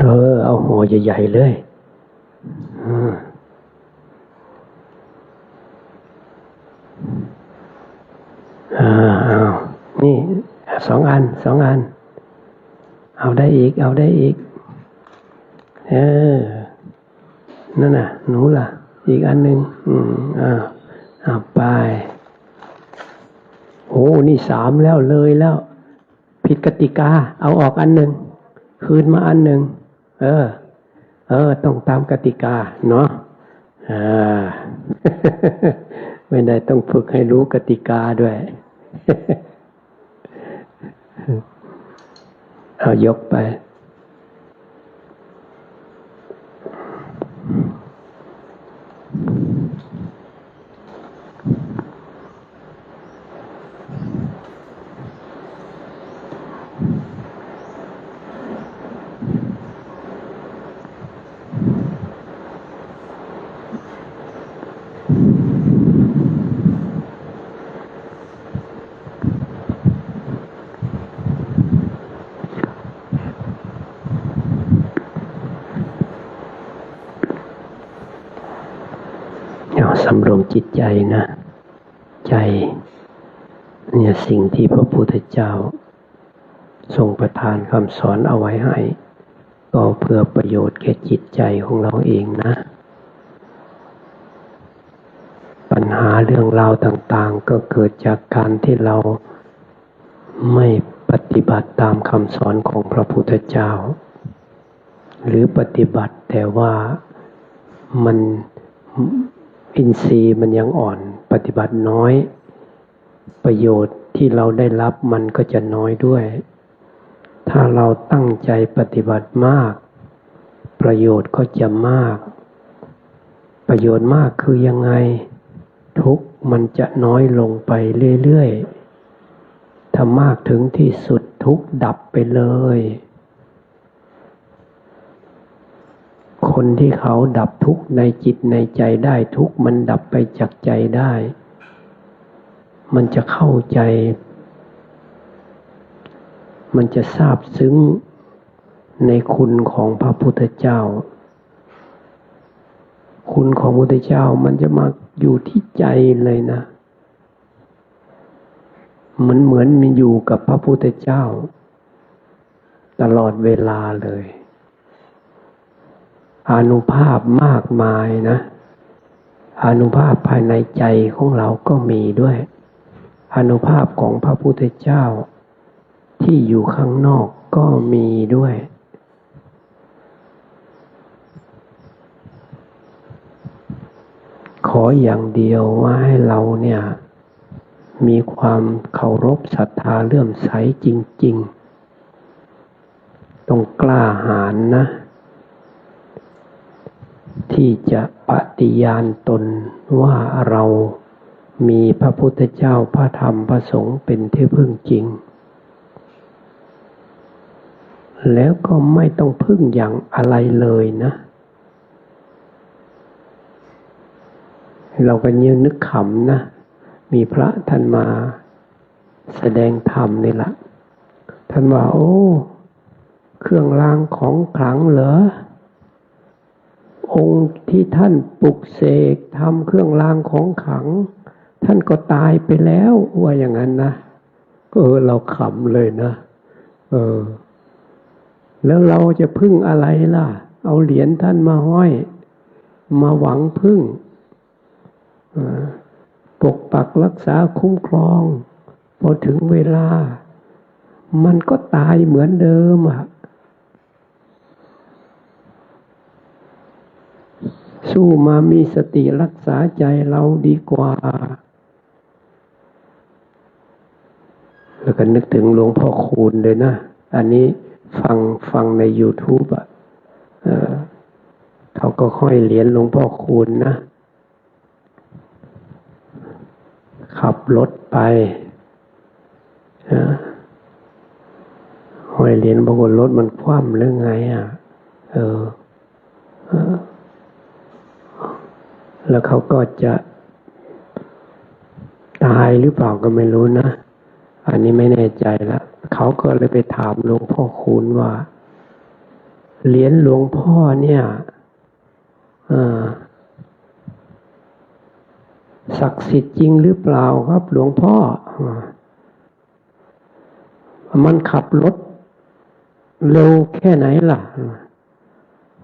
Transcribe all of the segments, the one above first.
เออ เอาหัวใหญ่ๆเลยอืมอ่าเอานี่สองอันสองอัน เอาได้อีก เอาได้อีก เออ นั่นน่ะ หนูล่ะ อีกอันหนึ่งอืมอ้าวอ้าวไปโอ้นี่สามแล้วเลยแล้ว ผิดกติกา เอาออกอันหนึ่ง คืนมาอันหนึ่ง เออ เออ ต้องตามกติกา เนาะอ่าไม่ได้ต้องฝึกให้รู้กติกาด้วย เอายกไป เอาสำรวมจิตใจนะ ใจ เนี่ยสิ่งที่พระพุทธเจ้า ทรงประทานคำสอนเอาไว้ให้ ก็เพื่อประโยชน์แก่จิตใจของเราเองนะ ปัญหาเรื่องราวต่างๆ ก็เกิดจากการที่เราไม่ปฏิบัติตามคำสอนของพระพุทธเจ้า หรือปฏิบัติแต่ว่ามัน อินทรีย์มันยังอ่อนปฏิบัติน้อย ประโยชน์ที่เราได้รับมันก็จะน้อยด้วย ถ้าเราตั้งใจปฏิบัติมาก ประโยชน์ก็จะมาก ประโยชน์มากคือยังไง ทุกมันจะน้อยลงไปเรื่อยๆถ้ามากถึงที่สุดทุกดับไปเลย คนที่เขาดับทุกข์ในจิตในใจได้ทุกข์มันดับไปจากใจได้ มันจะเข้าใจ มันจะทราบซึ้งในคุณของพระพุทธเจ้า คุณของพระพุทธเจ้ามันจะมาอยู่ที่ใจเลยนะมันเหมือนมันอยู่กับพระพุทธเจ้า ตลอดเวลาเลย อนุภาพมากมายนะ อนุภาพภายในใจของเราก็มีด้วย อนุภาพของพระพุทธเจ้า ที่อยู่ข้างนอกก็มีด้วย ขออย่างเดียวว่าให้เราเนี่ย มีความเคารพศรัทธาเลื่อมใสจริง ๆ ต้องกล้าหาญนะ ที่จะปฏิญาณตนว่าเรามีพระพุทธเจ้าพระธรรมพระสงฆ์เป็นที่พึ่งจริง แล้วก็ไม่ต้องพึ่งอย่างอะไรเลยนะ เราก็ยืนนึกขำนะ มีพระท่านมาแสดงธรรมนี่แหละท่านว่า โอ้ เครื่องรางของขลังเหรอ องค์ที่ท่านปลุกเสกทำเครื่องรางของขัง ท่านก็ตายไปแล้วว่าอย่างนั้นนะเออเราขำเลยนะเออ แล้วเราจะพึ่งอะไรล่ะ เอาเหรียญท่านมาห้อย มาหวังพึ่งปกปักรักษาคุ้มครอง พอถึงเวลา มันก็ตายเหมือนเดิมอะ สู้มามีสติรักษาใจเราดีกว่า แล้วก็นึกถึงหลวงพ่อคูณเลยนะ อันนี้ฟังฟังใน YouTube อะเขาก็ค่อยเหรียญหลวงพ่อคูณนะ ขับรถไปห้อยเหรียญบางคนรถมันคว่ำหรือไงอะ เออ แล้วเขาก็จะตายหรือเปล่าก็ไม่รู้นะ อันนี้ไม่แน่ใจละเขาก็เลยไปถามหลวงพ่อคูณว่า เหรียญหลวงพ่อเนี่ยศักดิ์สิทธิ์จริงหรือเปล่าครับหลวงพ่อ มันขับรถเร็วแค่ไหนล่ะ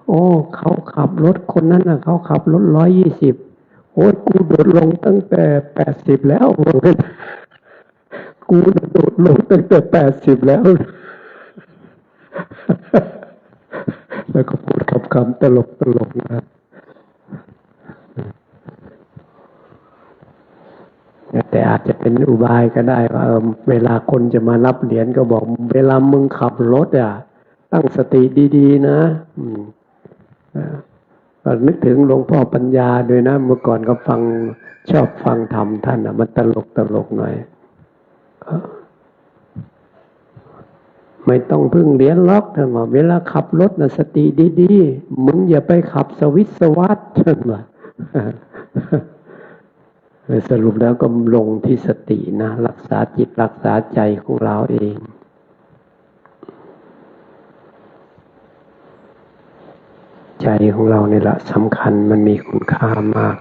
โอ้เขาขับรถคนนั้นนะเขาขับรถร้อยยี่สิบโอ้ยกูโดดลงตั้งแต่แปดสิบแล้วกูโดดลงตั้งแต่แปดสิบแล้ว แล้วก็พูดคำคำตลกตลกนะแต่อาจจะเป็นอุบายก็ได้ว่าเวลาคนจะมารับเหรียญก็บอก เวลามึงขับรถอะ ตั้งสติดี ๆ นะก็ นึกถึงหลวงพ่อปัญญาด้วยนะ เมื่อก่อนก็ฟังชอบฟังธรรมท่านอะ มันตลกตลกหน่อยไม่ต้องพึ่งเหรียญล็อกท่านบอกเวลาขับรถนะสติดีๆ มึงอย่าไปขับสวิตสวัสท่านว่าสรุปแล้วก็ลงที่สตินะ รักษาจิตรักษาใจของเราเอง ใจของเราเนี่ยละสำคัญมันมีคุณค่ามาก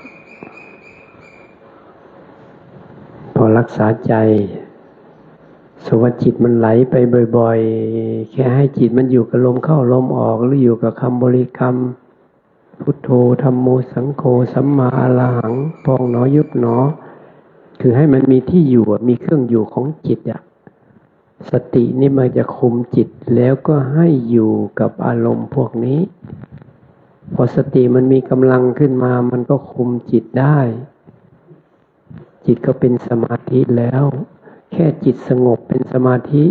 พอรักษาใจสวัสจิตมันไหลไปบ่อยๆ แค่ให้จิตมันอยู่กับลมเข้าลมออกหรืออยู่กับคำบริกรรม พุทโธธรรมโมสังโฆสัมมาอรหังพองหนอยุบหนอ คือให้มันมีที่อยู่มีเครื่องอยู่ของจิตอะสตินี่มันจะคุมจิตแล้วก็ให้อยู่กับอารมณ์พวกนี้ พอสติมันมีกำลังขึ้นมา มันก็คุมจิตได้ จิตก็เป็นสมาธิแล้ว แค่จิตสงบเป็นสมาธิ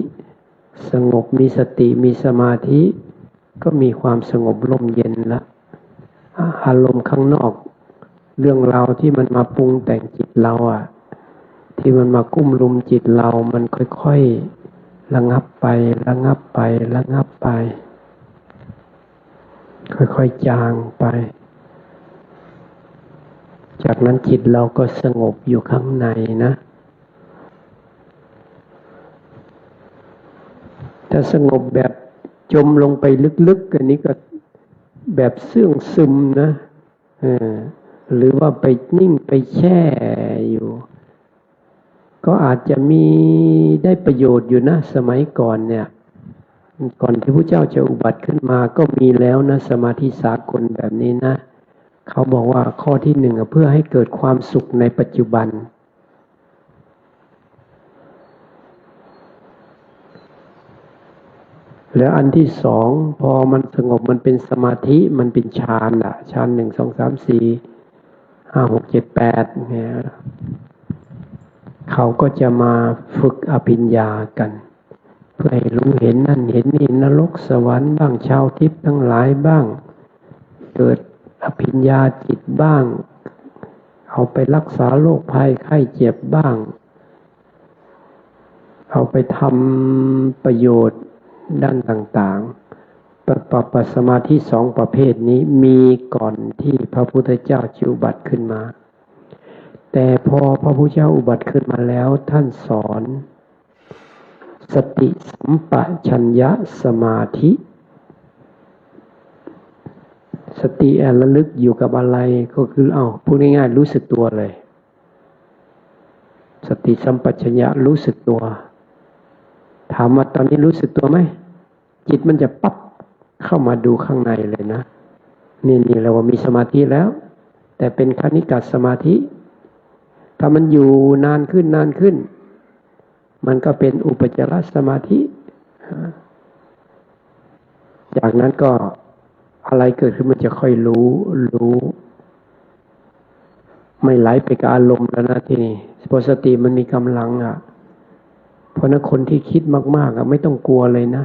สงบมีสติมีสมาธิ ก็มีความสงบลมเย็นละอารมณ์ข้างนอก เรื่องราวที่มันมาปรุงแต่งจิตเราอะ ที่มันมากุ้มลุมจิตเรา มันค่อยๆระงับไประงับไประงับไป ค่อยๆจางไป จากนั้นจิตเราก็สงบอยู่ข้างในนะ ถ้าสงบแบบจมลงไปลึกๆอันนี้ก็แบบเสื่องซึมนะหรือว่าไปนิ่งไปแช่อยู่ ก็อาจจะมีได้ประโยชน์อยู่นะ สมัยก่อนเนี่ย ก่อนที่พระเจ้าจะอุบัติขึ้นมาก็มีแล้วนะสมาธิสากลแบบนี้นะ เขาบอกว่าข้อที่หนึ่งเพื่อให้เกิดความสุขในปัจจุบัน แล้วอันที่สองพอมันสงบมันเป็นสมาธิมันเป็นฌานอะฌานหนึ่งสองสามสี่ห้าหกเจ็ดแปดเนี่ยเขาก็จะมาฝึกอภิญญากัน ให้รู้เห็นนั่นเห็นนี่นรกสวรรค์บ้างชาวทิพย์ทั้งหลายบ้าง เกิดอภิญญาจิตบ้าง เอาไปรักษาโรคภัยไข้เจ็บบ้าง เอาไปทำประโยชน์ด้านต่างๆปปปสมาธิสองประเภทนี้มีก่อนที่พระพุทธเจ้าจะอุบัติขึ้นมา แต่พอพระพุทธเจ้าอุบัติขึ้นมาแล้วท่านสอน สติสัมปชัญญะสมาธิ สติระลึกอยู่กับอะไรก็คือเอาพูดง่ายๆรู้สึกตัวเลย สติสัมปชัญญะรู้สึกตัว ถามว่าตอนนี้รู้สึกตัวไหมจิตมันจะปั๊บเข้ามาดูข้างในเลยนะนี่นี่เราว่ามีสมาธิแล้ว แต่เป็นคณิกัสมาธิ ถ้ามันอยู่นานขึ้นนานขึ้น มันก็เป็นอุปจารสมาธิ จากนั้นก็อะไรเกิดขึ้นมันจะค่อยรู้รู้ ไม่ไหลไปกับอารมณ์แล้วนะทีนี้พอสติมันมีกำลังอะ เพราะนั้นคนที่คิดมาก ๆอะ ไม่ต้องกลัวเลยนะ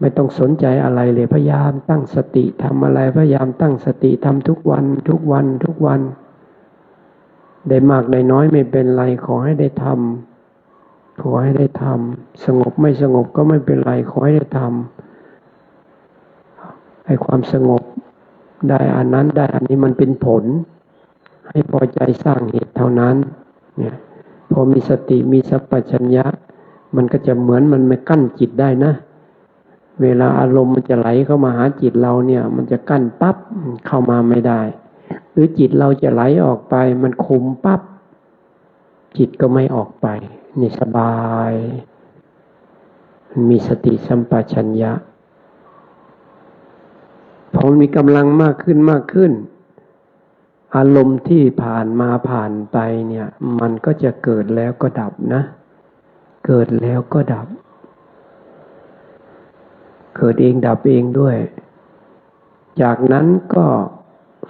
ไม่ต้องสนใจอะไรเลยพยายามตั้งสติทำอะไรพยายามตั้งสติทำทุกวัน ทุกวันทุกวัน ได้มากได้น้อยไม่เป็นไรขอให้ได้ทำ ขอให้ได้ทำสงบไม่สงบก็ไม่เป็นไรขอให้ได้ทำให้ความสงบได้อันนั้นได้อันนี้มันเป็นผล ให้พอใจสร้างเหตุเท่านั้น เนี่ย พอมีสติมีสัพพัญญะ มันก็จะเหมือนมันไม่กั้นจิตได้นะเเวลาอารมณ์มันจะไหลเข้ามาหาจิตเราเนี่ย มันจะกั้นปั๊บเข้ามาไม่ได้ หรือจิตเราจะไหลออกไป มันคุมปั๊บจิตก็ไม่ออกไป นี่สบาย มันมีสติสัมปชัญญะพอมีกำลังมากขึ้นมากขึ้น อารมณ์ที่ผ่านมาผ่านไปเนี่ย มันก็จะเกิดแล้วก็ดับนะ เกิดแล้วก็ดับ เกิดเองดับเองด้วย จากนั้นก็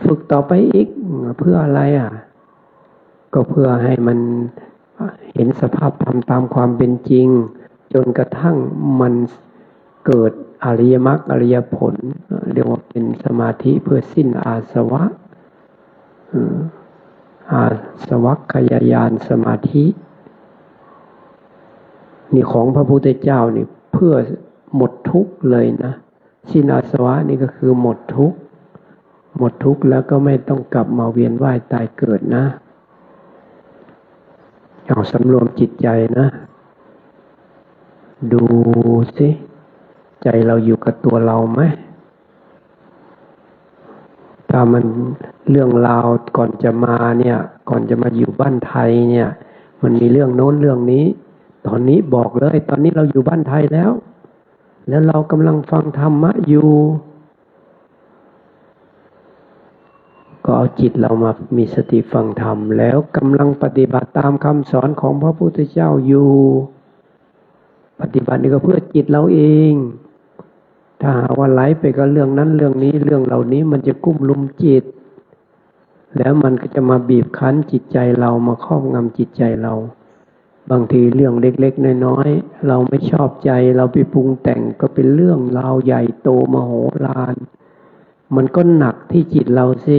ฝึกต่อไปอีกเพื่ออะไรอะ ก็เพื่อให้มัน เห็นสภาพธรรมตามความเป็นจริง จนกระทั่งมันเกิดอริยมรรคอริยผล เรียกว่าเป็นสมาธิเพื่อสิ้นอาสวะอาสวัคยายานสมาธินี่ของพระพุทธเจ้านี่เพื่อหมดทุกข์เลยนะสิ้นอาสวะนี่ก็คือหมดทุกข์หมดทุกข์แล้วก็ไม่ต้องกลับมาเวียนว่ายตายเกิดนะ เอาสำรวมจิตใจนะ ดูสิ ใจเราอยู่กับตัวเราไหมถ้ามันเรื่องราวก่อนจะมาเนี่ย ก่อนจะมาอยู่บ้านไทยเนี่ย มันมีเรื่องโน้นเรื่องนี้ ตอนนี้บอกเลย ตอนนี้เราอยู่บ้านไทยแล้ว แล้วเรากำลังฟังธรรมะอยู่ ก็เอาจิตเรามามีสติฟังธรรม แล้วกำลังปฏิบัติตามคำสอนของพระพุทธเจ้าอยู่ ปฏิบัตินี่ก็เพื่อจิตเราเอง ถ้าหาว่าไหลไปกับเรื่องนั้นเรื่องนี้เรื่องเหล่านี้มันจะกุ้มลุมจิต แล้วมันก็จะมาบีบคั้นจิตใจเรามาครอบงำจิตใจเรา บางทีเรื่องเล็กๆน้อยๆเราไม่ชอบใจเราไปปรุงแต่งก็เป็นเรื่องราวใหญ่โตมโหฬารมันก็หนักที่จิตเราสิ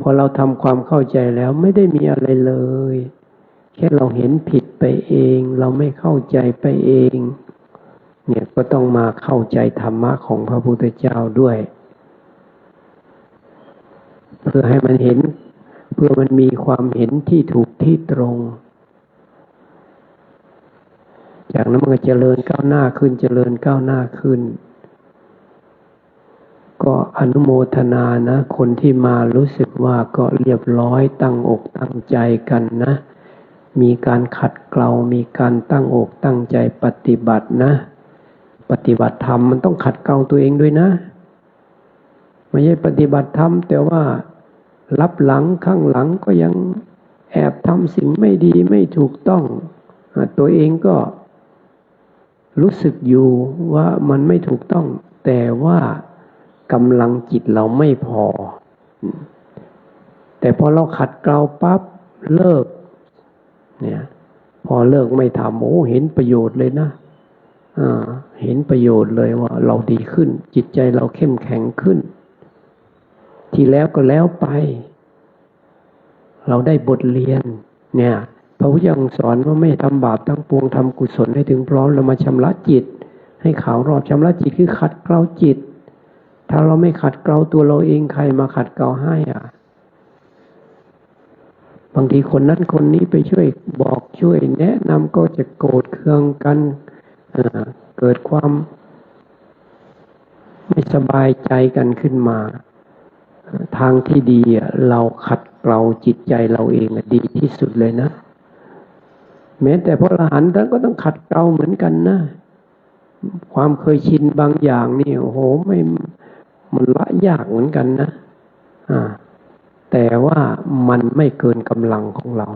พอเราทำความเข้าใจแล้วไม่ได้มีอะไรเลย แค่เราเห็นผิดไปเอง เราไม่เข้าใจไปเอง เนี่ยก็ต้องมาเข้าใจธรรมะของพระพุทธเจ้าด้วย เพื่อให้มันเห็น เพื่อมันมีความเห็นที่ถูกที่ตรง จากนั้นมันก็เจริญก้าวหน้าขึ้นเจริญก้าวหน้าขึ้น ก็อนุโมทนานะ คนที่มารู้สึกว่าก็เรียบร้อยตั้งอกตั้งใจกันนะ มีการขัดเกลา มีการตั้งอกตั้งใจปฏิบัตินะ ปฏิบัติธรรมมันต้องขัดเกลาตัวเองด้วยนะ ไม่ใช่ปฏิบัติธรรมแต่ว่ารับหลังข้างหลังก็ยังแอบทำสิ่งไม่ดีไม่ถูกต้อง ตัวเองก็รู้สึกอยู่ว่ามันไม่ถูกต้อง แต่ว่า กำลังจิตเราไม่พอ แต่พอเราขัดเกลาปั๊บเลิก เนี่ย พอเลิกไม่ทำโอ้เห็นประโยชน์เลยนะเห็นประโยชน์เลยว่า เราดีขึ้น จิตใจเราเข้มแข็งขึ้น ที่แล้วก็แล้วไป เราได้บทเรียน เนี่ยพระพุทธเจ้าสอนว่าไม่ทำบาปทั้งปวงทำกุศลให้ถึงพร้อมเรามาชำระจิต ให้ขาวรอบชำระจิตคือขัดเกลาจิต ถ้าเราไม่ขัดเกลาตัวเราเองใครมาขัดเกลาให้อะ บางทีคนนั้นคนนี้ไปช่วยบอกช่วยแนะนำก็จะโกรธเคืองกันเกิดความไม่สบายใจกันขึ้นมา ทางที่ดีเราขัดเกลาจิตใจเราเองดีที่สุดเลยนะ แม้แต่พระอรหันต์ท่านก็ต้องขัดเกลาเหมือนกันนะ ความเคยชินบางอย่างนี่โอ้โหไม่ มันละยากเหมือนกันนะอ่าแต่ว่ามันไม่เกินกำลังของเรา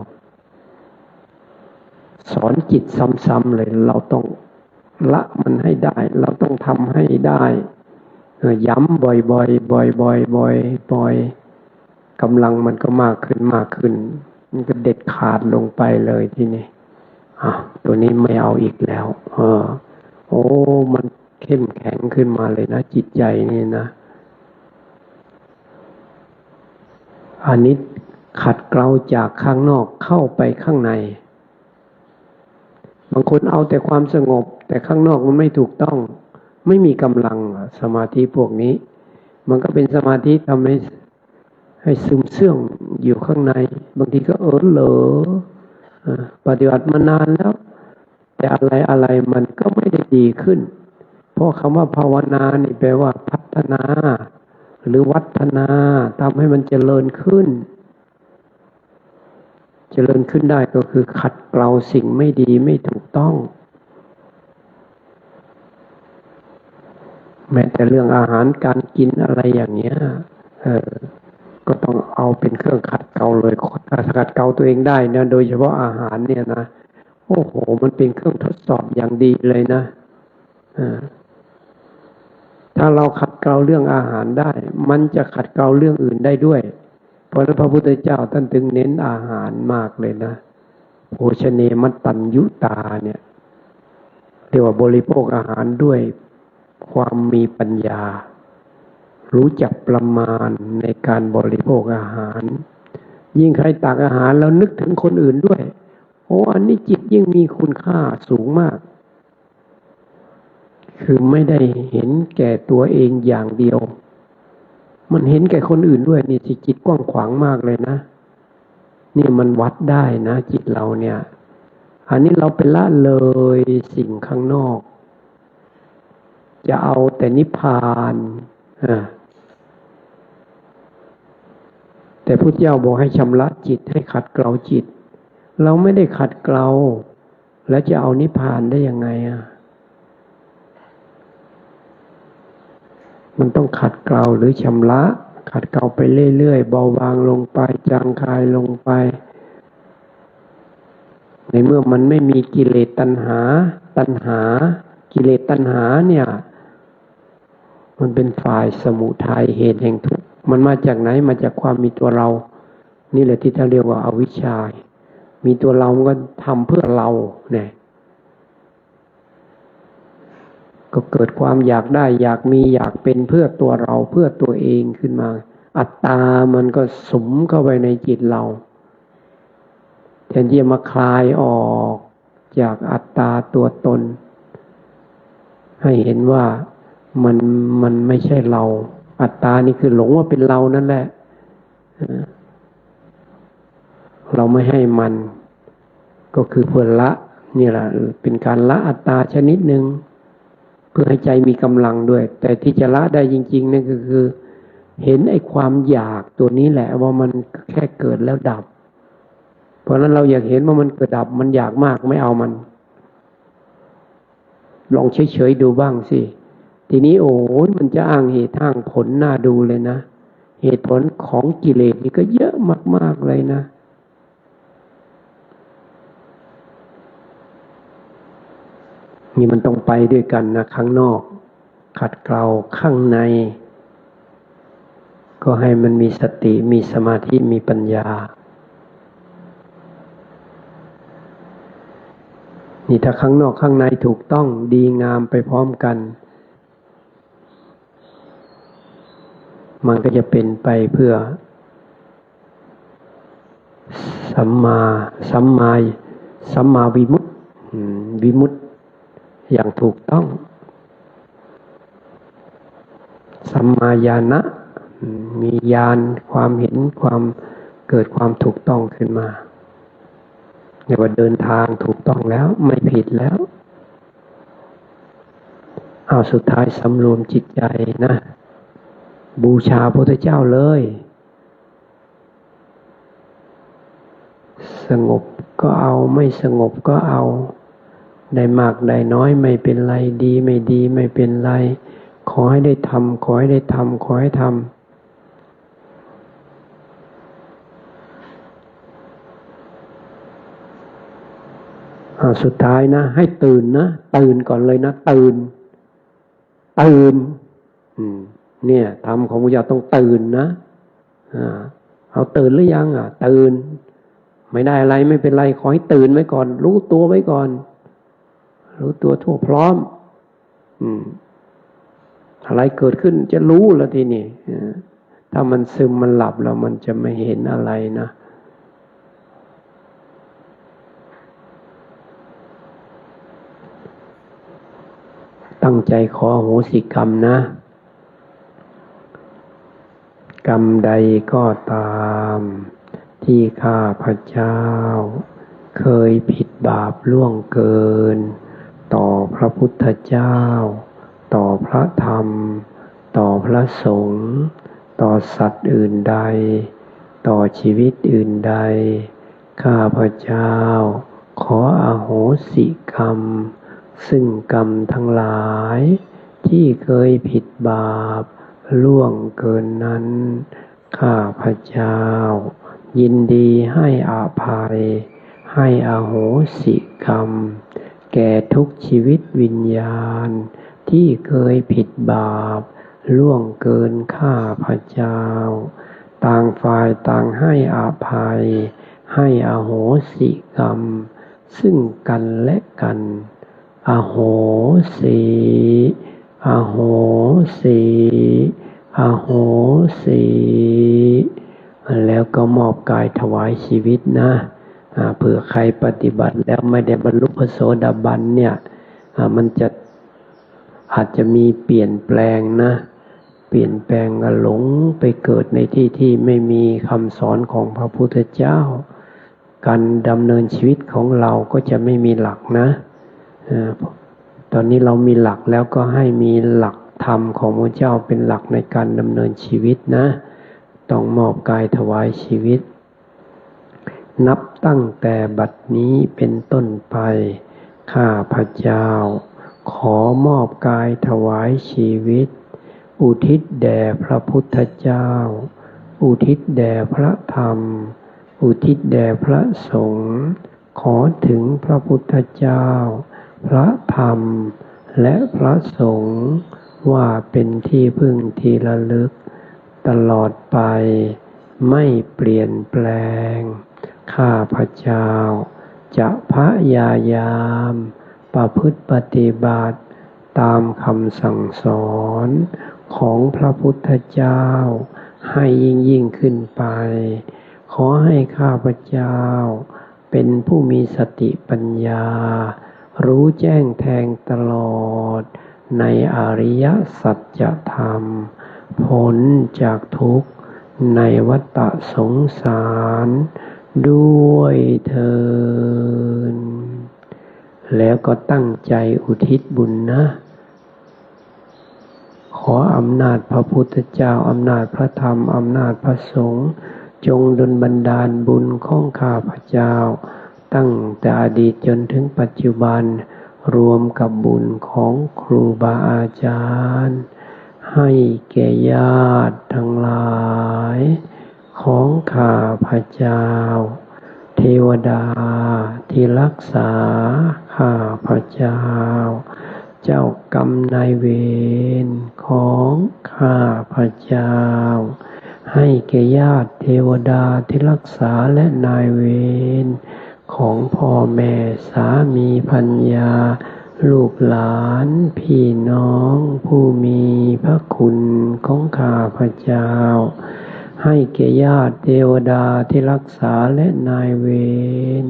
สอนจิตซ้ำๆเลย เราต้องละมันให้ได้ เราต้องทำให้ได้ย้ำบ่อยๆบ่อยๆบ่อยๆบ่อยๆกำลังมันก็มากขึ้นมากขึ้น มันก็เด็ดขาดลงไปเลยทีนี้อะตัวนี้ไม่เอาอีกแล้ว เออ โอ้ มันเข้มแข็งขึ้นมาเลยนะจิตใจนี่นะ อันนี้ขัดเกลาจากข้างนอกเข้าไปข้างใน บางคนเอาแต่ความสงบ แต่ข้างนอกมันไม่ถูกต้อง ไม่มีกำลังสมาธิพวกนี้ มันก็เป็นสมาธิทำให้ให้ซึมเสื่องอยู่ข้างใน บางทีก็เออเหลอปฏิบัติมานานแล้ว แต่อะไรอะไรมันก็ไม่ได้ดีขึ้น เพราะคำว่าภาวนานี่แปลว่าพัฒนา หรือวัฒนาทำให้มันเจริญขึ้น เจริญขึ้นได้ก็คือขัดเกลาสิ่งไม่ดีไม่ถูกต้อง แม้แต่เรื่องอาหารการกินอะไรอย่างเนี้ยเออก็ต้องเอาเป็นเครื่องขัดเกลาเลยถ้าขัดเกลาตัวเองได้นะโดยเฉพาะอาหารเนี่ยนะโอ้โห มันเป็นเครื่องทดสอบอย่างดีเลยนะ ถ้าเราขัดเกลาเรื่องอาหารได้ มันจะขัดเกลาเรื่องอื่นได้ด้วย เพราะนั้นพระพุทธเจ้าท่านถึงเน้นอาหารมากเลยนะโภชเนมัตตัญยุตาเนี่ยเรียกว่าบริโภคอาหารด้วยความมีปัญญา รู้จักประมาณในการบริโภคอาหาร ยิ่งใครตักอาหารแล้วนึกถึงคนอื่นด้วยโอ้อันนี้จิตยิ่งมีคุณค่าสูงมาก คือไม่ได้เห็นแก่ตัวเองอย่างเดียว มันเห็นแก่คนอื่นด้วยนี่จิตกว้างขวางมากเลยนะนี่มันวัดได้นะจิตเราเนี่ย อันนี้เราเป็นละเลยสิ่งข้างนอก จะเอาแต่นิพพานแต่พุทธเจ้าบอกให้ชำระจิตให้ขัดเกลาจิต เราไม่ได้ขัดเกลา แล้วจะเอานิพพานได้ยังไงอะ มันต้องขัดเกลาหรือชำระ ขัดเกลาไปเรื่อยๆเบาบางลงไปจางคายลงไป ในเมื่อมันไม่มีกิเลสตัณหา ตัณหา กิเลสตัณหาเนี่ย มันเป็นฝ่ายสมุทัยเหตุแห่งทุกข์มันมาจากไหนมาจากความมีตัวเรา นี่แหละที่ท่านเรียกว่าอาวิชชา มีตัวเรามันก็ทำเพื่อเราเนี่ย ก็เกิดความอยากได้อยากมีอยากเป็นเพื่อตัวเราเพื่อตัวเองขึ้นมา อัตตามันก็สมเข้าไปในจิตเราแทนที่จะมาคลายออกจากอัตตาตัวตน ให้เห็นว่ามันมันไม่ใช่เรา อัตตานี่คือหลงว่าเป็นเรานั่นแหละเราไม่ให้มัน ก็คือเพื่อละนี่แหละเป็นการละอัตตาชนิดหนึ่ง เพื่อให้ใจมีกำลังด้วย แต่ที่จะละได้จริง ๆนั่นก็คือ เห็นไอ้ความอยากตัวนี้แหละว่ามันแค่เกิดแล้วดับ เพราะนั้นเราอยากเห็นว่ามันเกิดดับ มันอยากมากไม่เอามัน ลองเฉยๆดูบ้างสิทีนี้โอ้ยมันจะอ้างเหตุทางผลน่าดูเลยนะ เหตุผลของกิเลสนี่ก็เยอะมากๆเลยนะ นี่มันต้องไปด้วยกันนะข้างนอก ขัดเกลาข้างใน ก็ให้มันมีสติมีสมาธิมีปัญญา นี่ถ้าข้างนอกข้างในถูกต้องดีงามไปพร้อมกัน มันก็จะเป็นไปเพื่อ สัมมา สัมมา สัมมาวิมุตติวิมุตติ อย่างถูกต้อง สัมมาญาณะมีญาณความเห็นความเกิดความถูกต้องขึ้นมาเรียกว่าเดินทางถูกต้องแล้วไม่ผิดแล้ว เอาสุดท้ายสำรวมจิตใจนะ บูชาพระพุทธเจ้าเลย สงบก็เอาไม่สงบก็เอา ได้มากได้น้อยไม่เป็นไรดีไม่ดีไม่เป็นไร ขอให้ได้ทำขอให้ได้ทำขอให้ทำสุดท้ายนะ ให้ตื่นนะตื่นก่อนเลยนะ ตื่น ตื่นเนี่ยธรรมของพระเจ้าต้องตื่นนะเอาตื่นหรือยังอะ ตื่น ไม่ได้อะไรไม่เป็นไร ขอให้ตื่นไว้ก่อน รู้ตัวไว้ก่อน รู้ตัวทั่วพร้อม อืม อะไรเกิดขึ้นจะรู้แล้วทีนี้ถ้ามันซึมมันหลับแล้วมันจะไม่เห็นอะไรนะตั้งใจขอโหสิกรรมนะ กรรมใดก็ตาม ที่ข้าพระเจ้า เคยผิดบาปล่วงเกิน ต่อพระพุทธเจ้า ต่อพระธรรม ต่อพระสงฆ์ต่อสัตว์อื่นใด ต่อชีวิตอื่นใด ข้าพเจ้า ขออโหสิกรรม ซึ่งกรรมทั้งหลาย ที่เคยผิดบาป ล่วงเกินนั้น ข้าพเจ้า ยินดีให้อภัย ให้อโหสิกรรม แก่ทุกชีวิตวิญญาณ ที่เคยผิดบาป ล่วงเกินข้าพเจ้า ต่างฝ่ายต่างให้อภัย ให้อโหสิกรรม ซึ่งกันและกัน อโหสิอโหสิอโหสิแล้วก็มอบกายถวายชีวิตนะ เผื่อใครปฏิบัติแล้วไม่ได้บรรลุพระโสดาบันเนี่ยมันจะอาจจะมีเปลี่ยนแปลงนะ เปลี่ยนแปลงกหลงไปเกิดในที่ที่ไม่มีคำสอนของพระพุทธเจ้า การดำเนินชีวิตของเราก็จะไม่มีหลักนะตอนนี้เรามีหลักแล้วก็ให้มีหลักธรรมของพระเจ้าเป็นหลักในการดำเนินชีวิตนะ ต้องมอบกายถวายชีวิต นับตั้งแต่บัดนี้เป็นต้นไป ข้าพระเจ้า ขอมอบกายถวายชีวิต อุทิศแด่พระพุทธเจ้า อุทิศแด่พระธรรม อุทิศแด่พระสงฆ์ขอถึงพระพุทธเจ้า พระธรรม และพระสงฆ์ว่าเป็นที่พึ่งที่ระลึก ตลอดไปไม่เปลี่ยนแปลง ข้าพเจ้า จะพยายาม ประพฤติปฏิบัติ ตามคำสั่งสอนของพระพุทธเจ้า ให้ยิ่งยิ่งขึ้นไป ขอให้ข้าพเจ้า เป็นผู้มีสติปัญญา รู้แจ้งแทงตลอด ในอริยสัจธรรมผลจากทุกข์ในวัฏสงสาร ด้วยเทินแล้วก็ตั้งใจอุทิศบุญนะ ขออำนาจพระพุทธเจ้าอำนาจพระธรรมอำนาจพระสงฆ์จงดลบันดาลบุญของข้าพเจ้า ตั้งแต่อดีตจนถึงปัจจุบัน รวมกับบุญของครูบาอาจารย์ ให้แก่ญาติทั้งหลาย ของข้าพระเจ้า เทวดาที่รักษาข้าพระเจ้า เจ้ากรรมนายเวรของข้าพระเจ้า ให้แก่ญาติเทวดาที่รักษาและนายเวรของพ่อแม่สามีพัญญา ลูกหลานพี่น้อง ผู้มีพระคุณของข้าพระเจ้า ให้เกียญาติเทวดาที่รักษาและนายเวร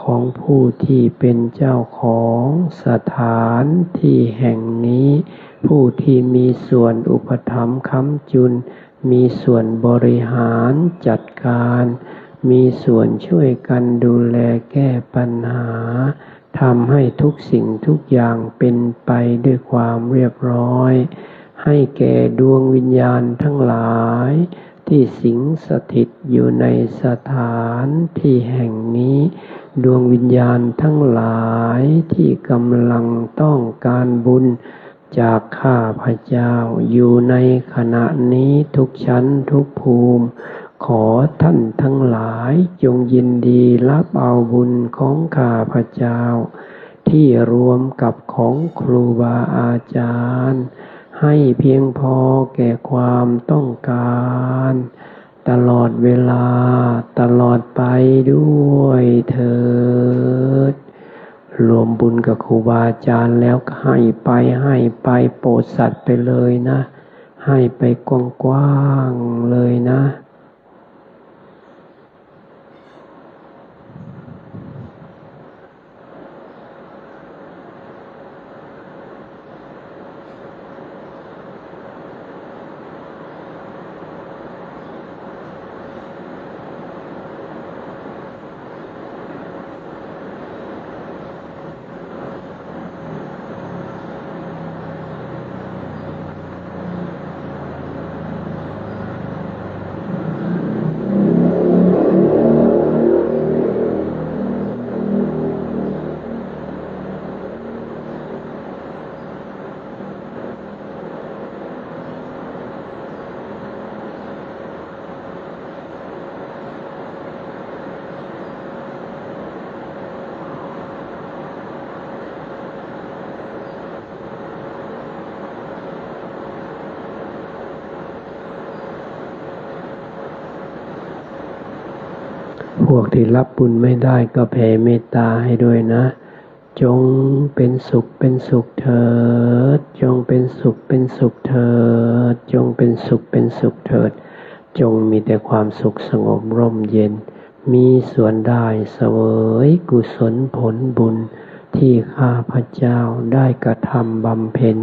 ของผู้ที่เป็นเจ้าของสถานที่แห่งนี้ ผู้ที่มีส่วนอุปถัมภ์ค้ำจุน มีส่วนบริหารจัดการ มีส่วนช่วยกันดูแลแก้ปัญหาทำให้ทุกสิ่งทุกอย่างเป็นไปด้วยความเรียบร้อย ให้แก่ดวงวิญญาณทั้งหลาย ที่สิงสถิตอยู่ในสถานที่แห่งนี้ ดวงวิญญาณทั้งหลายที่กำลังต้องการบุญจากข้าพระเจ้าอยู่ในขณะนี้ทุกชั้นทุกภูมิ ขอท่านทั้งหลายจงยินดีรับเอาบุญของข้าพระเจ้า ที่รวมกับของครูบาอาจารย์ ให้เพียงพอแก่ความต้องการ ตลอดเวลาตลอดไปด้วยเถิด รวมบุญกับครูบาอาจารย์แล้วให้ไปให้ไปโปรดสัตว์ไปเลยนะ ให้ไปกว้างๆเลยนะ พวกที่รับบุญไม่ได้ก็แผ่เมตตาให้ด้วยนะ จงเป็นสุขเป็นสุขเถิด จงเป็นสุขเป็นสุขเถิด จงเป็นสุขเป็นสุขเถิด จงมีแต่ความสุขสงบร่มเย็น มีส่วนได้เสวยกุศลผลบุญที่ข้าพระเจ้าได้กระทำบำเพ็ญ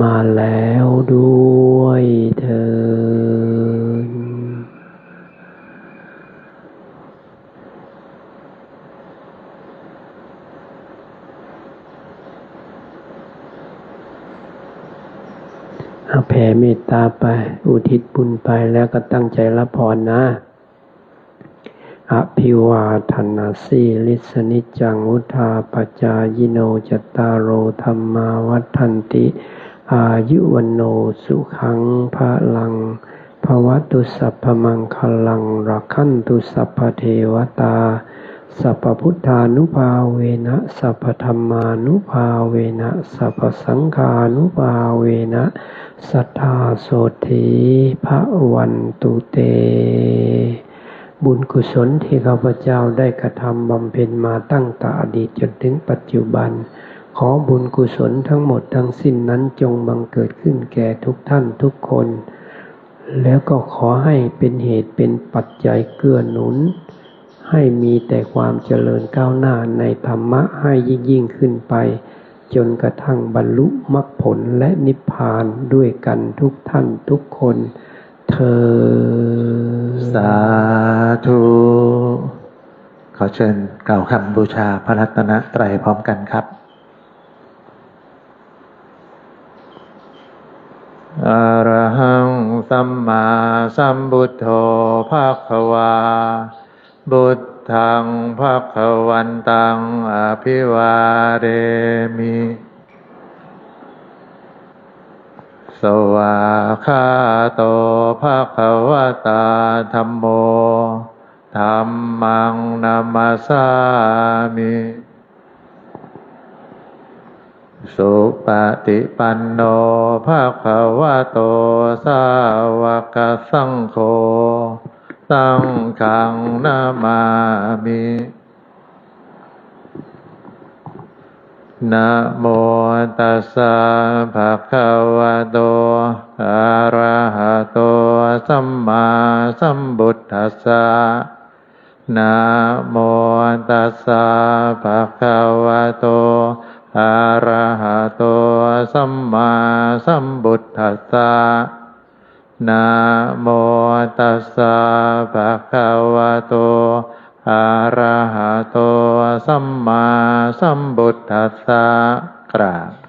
มาแล้วด้วยเถิด แผ่เมตตาไป อุทิศบุญไปแล้วก็ตั้งใจรับพรนะอภิวาทนาสีลิสนิจังุทาปจายโนจตารโอธรรมาวัฒนติ อายุวันโนสุขังพระลังภวตุสัพพมังคลังรักขันตุสัพพเทวตา สัพพุทธานุภาเวนะสัพพธรรมานุภาเวนะสัพพสังฆานุภาเวนะ สัทธาโสธีพระวันตุเต บุญกุศลที่ข้าพเจ้าได้กระทำบำเพ็ญมาตั้งแต่อดีตจนถึงปัจจุบัน ขอบุญกุศลทั้งหมดทั้งสิ้นนั้นจงบังเกิดขึ้นแก่ทุกท่านทุกคน แล้วก็ขอให้เป็นเหตุเป็นปัจจัยเกื้อหนุน ให้มีแต่ความเจริญก้าวหน้าในธรรมะให้ยิ่งยิ่งขึ้นไป จนกระทั่งบรรลุมรรคผลและนิพพานด้วยกันทุกท่านทุกคนเธอสาธุขอเชิญกล่าวคำบูชาพระรัตนตรัยพร้อมกันครับอรหังสัมมาสัมพุทโธภาควาบุต ทังภะคะวันตังอภิวาเรมิ สวาคาโตภะคะวตาธรรมโมธรรมังนามาสามิสุปฏิปันโนภะคะวะโตสาวกสังโฆ สังฆังนามามินะโมตัสสะภะคะวะโต อะระหะโต สัมมาสัมพุทธัสสะนะโมตัสสะภะคะวะโต อะระหะโต สัมมาสัมพุทธัสสะ นะโมตัสสะภะคะวะโต อะระหะโต สัมมาสัมบุทธัสสะกราบ